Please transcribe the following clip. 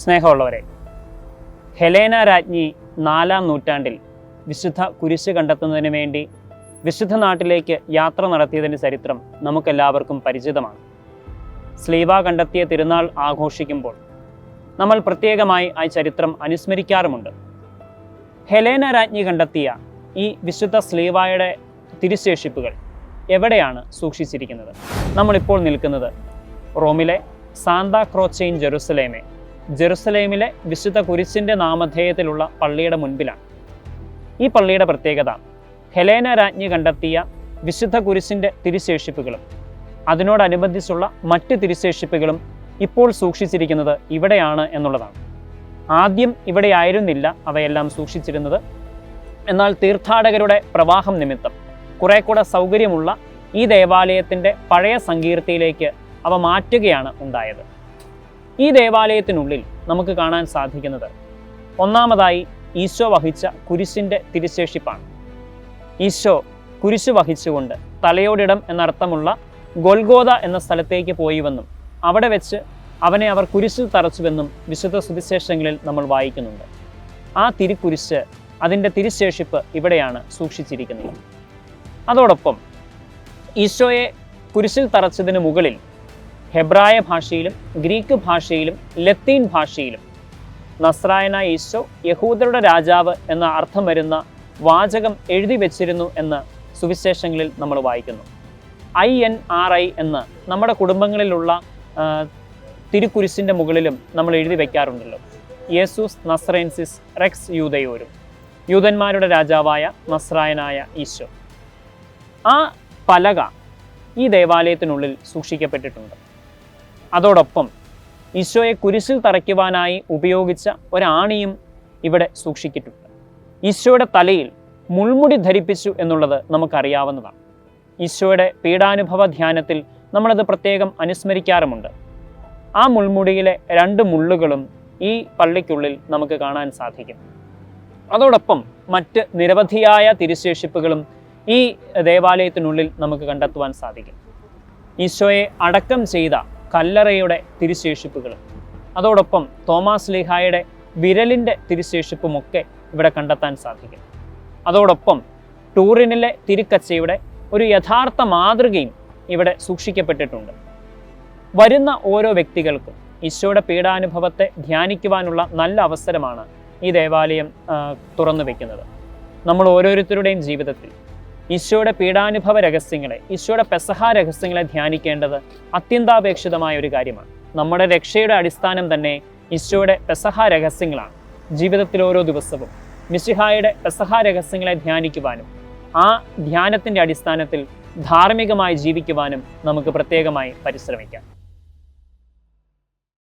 സ്നേഹമുള്ളവരെ ഹെലേന രാജ്ഞി നാലാം നൂറ്റാണ്ടിൽ വിശുദ്ധ കുരിശ് കണ്ടെത്തുന്നതിന് വേണ്ടി വിശുദ്ധ നാട്ടിലേക്ക് യാത്ര നടത്തിയതിന്റെ ചരിത്രം നമുക്കെല്ലാവർക്കും പരിചിതമാണ്. സ്ലീവ കണ്ടെത്തിയ തിരുനാൾ ആഘോഷിക്കുമ്പോൾ നമ്മൾ പ്രത്യേകമായി ആ ചരിത്രം അനുസ്മരിക്കാറുമുണ്ട്. ഹെലേന രാജ്ഞി കണ്ടെത്തിയ ഈ വിശുദ്ധ സ്ലീവായുടെ തിരുശേഷിപ്പുകൾ എവിടെയാണ് സൂക്ഷിച്ചിരിക്കുന്നത്? നമ്മളിപ്പോൾ നിൽക്കുന്നത് റോമിലെ സാന്താ ക്രോച്ചെയിൻ ജെറുസലേമെ ജെറുസലേമിലെ വിശുദ്ധ കുരിശിന്റെ നാമധേയത്തിലുള്ള പള്ളിയുടെ മുൻപിലാണ്. ഈ പള്ളിയുടെ പ്രത്യേകത ഹെലേന രാജ്ഞി കണ്ടെത്തിയ വിശുദ്ധ കുരിശിന്റെ തിരിശേഷിപ്പുകളും അതിനോടനുബന്ധിച്ചുള്ള മറ്റ് തിരിശേഷിപ്പുകളും ഇപ്പോൾ സൂക്ഷിച്ചിരിക്കുന്നത് ഇവിടെയാണ് എന്നുള്ളതാണ്. ആദ്യം ഇവിടെയായിരുന്നില്ല അവയെല്ലാം സൂക്ഷിച്ചിരുന്നത്. എന്നാൽ തീർത്ഥാടകരുടെ പ്രവാഹം നിമിത്തം കുറെ കൂടെ സൗകര്യമുള്ള ഈ ദേവാലയത്തിന്റെ പഴയ സങ്കീർത്തിയിലേക്ക് അവ മാറ്റുകയാണ് ഉണ്ടായത്. ഈ ദേവാലയത്തിനുള്ളിൽ നമുക്ക് കാണാൻ സാധിക്കുന്നത് ഒന്നാമതായി ഈശോ വഹിച്ച കുരിശിന്റെ തിരുശേഷിപ്പാണ്. ഈശോ കുരിശ് വഹിച്ചുകൊണ്ട് തലയോടിടം എന്നർത്ഥമുള്ള ഗൊൽഗോദ എന്ന സ്ഥലത്തേക്ക് പോയിവെന്നും അവിടെ വെച്ച് അവനെ അവർ കുരിശിൽ തറച്ചുവെന്നും വിശുദ്ധ സുവിശേഷങ്ങളിൽ നമ്മൾ വായിക്കുന്നുണ്ട്. ആ തിരുക്കുരിശ് അതിന്റെ തിരുശേഷിപ്പ് ഇവിടെയാണ് സൂക്ഷിച്ചിരിക്കുന്നത്. അതോടൊപ്പം ഈശോയെ കുരിശിൽ തറച്ചതിന് മുകളിൽ ഹെബ്രായ ഭാഷയിലും ഗ്രീക്ക് ഭാഷയിലും ലത്തീൻ ഭാഷയിലും. നസ്രായന ഈശോ യഹൂദരുടെ രാജാവ് എന്ന അർത്ഥം വരുന്ന വാചകം എഴുതി വെച്ചിരുന്നു എന്ന് സുവിശേഷങ്ങളിൽ നമ്മൾ വായിക്കുന്നു. ഐ എൻ ആർ ഐ എന്ന് നമ്മുടെ കുടുംബങ്ങളിലുള്ള തിരുക്കുരിശിന്റെ മുകളിലും നമ്മൾ എഴുതി വയ്ക്കാറുണ്ടല്ലോ യേസൂസ് നസ്രൈൻസിസ് റെക്സ് യൂതയോരും യൂതന്മാരുടെ രാജാവായ നസ്രായനായ ഈശോ. ആ പലക ഈ ദേവാലയത്തിനുള്ളിൽ സൂക്ഷിക്കപ്പെട്ടിട്ടുണ്ട്. അതോടൊപ്പം ഈശോയെ കുരിശിൽ തറയ്ക്കുവാനായി ഉപയോഗിച്ച ഒരാണിയും ഇവിടെ സൂക്ഷിച്ചിട്ടുണ്ട്. ഈശോയുടെ തലയിൽ മുൾമുടി ധരിപ്പിച്ചു എന്നുള്ളത് നമുക്കറിയാവുന്നതാണ്. ഈശോയുടെ പീഡാനുഭവ ധ്യാനത്തിൽ നമ്മളത് പ്രത്യേകം അനുസ്മരിക്കാറുമുണ്ട്. ആ മുൾമുടിയിലെ രണ്ട് മുള്ളുകളും ഈ പള്ളിക്കുള്ളിൽ നമുക്ക് കാണാൻ സാധിക്കും. അതോടൊപ്പം മറ്റ് നിരവധിയായ തിരുശേഷിപ്പുകളും ഈ ദേവാലയത്തിനുള്ളിൽ നമുക്ക് കണ്ടെത്തുവാൻ സാധിക്കും. ഈശോയെ അടക്കം ചെയ്ത കല്ലറയുടെ തിരുശേഷിപ്പുകൾ. അതോടൊപ്പം തോമാസ് ലിഹായുടെ വിരലിന്റെ തിരുശേഷിപ്പുമൊക്കെ ഇവിടെ കണ്ടെത്താൻ സാധിക്കും. അതോടൊപ്പം ടൂറിനിലെ തിരുക്കച്ചയുടെ ഒരു യഥാർത്ഥ മാതൃകയും ഇവിടെ സൂക്ഷിക്കപ്പെട്ടിട്ടുണ്ട്. വരുന്ന ഓരോ വ്യക്തികൾക്കും ഈശോയുടെ പീഡാനുഭവത്തെ ധ്യാനിക്കുവാനുള്ള നല്ല അവസരമാണ് ഈ ദേവാലയം തുറന്നു വയ്ക്കുന്നത് നമ്മൾ ഓരോരുത്തരുടെയും ജീവിതത്തിൽ ഈശോയുടെ പീഡാനുഭവ രഹസ്യങ്ങളെ ഈശോയുടെ പെസഹ രഹസ്യങ്ങളെ ധ്യാനിക്കേണ്ടത് അത്യന്താപേക്ഷിതമായ ഒരു കാര്യമാണ്. നമ്മുടെ രക്ഷയുടെ അടിസ്ഥാനം തന്നെ ഈശോയുടെ പെസഹ രഹസ്യങ്ങളാണ്. ജീവിതത്തിൽ ഓരോ ദിവസവും മിശിഹായുടെ പെസഹ രഹസ്യങ്ങളെ ധ്യാനിക്കുവാനും ആ ധ്യാനത്തിന്റെ അടിസ്ഥാനത്തിൽ ധാർമ്മികമായി ജീവിക്കുവാനും നമുക്ക് പ്രത്യേകമായി പരിശ്രമിക്കാം.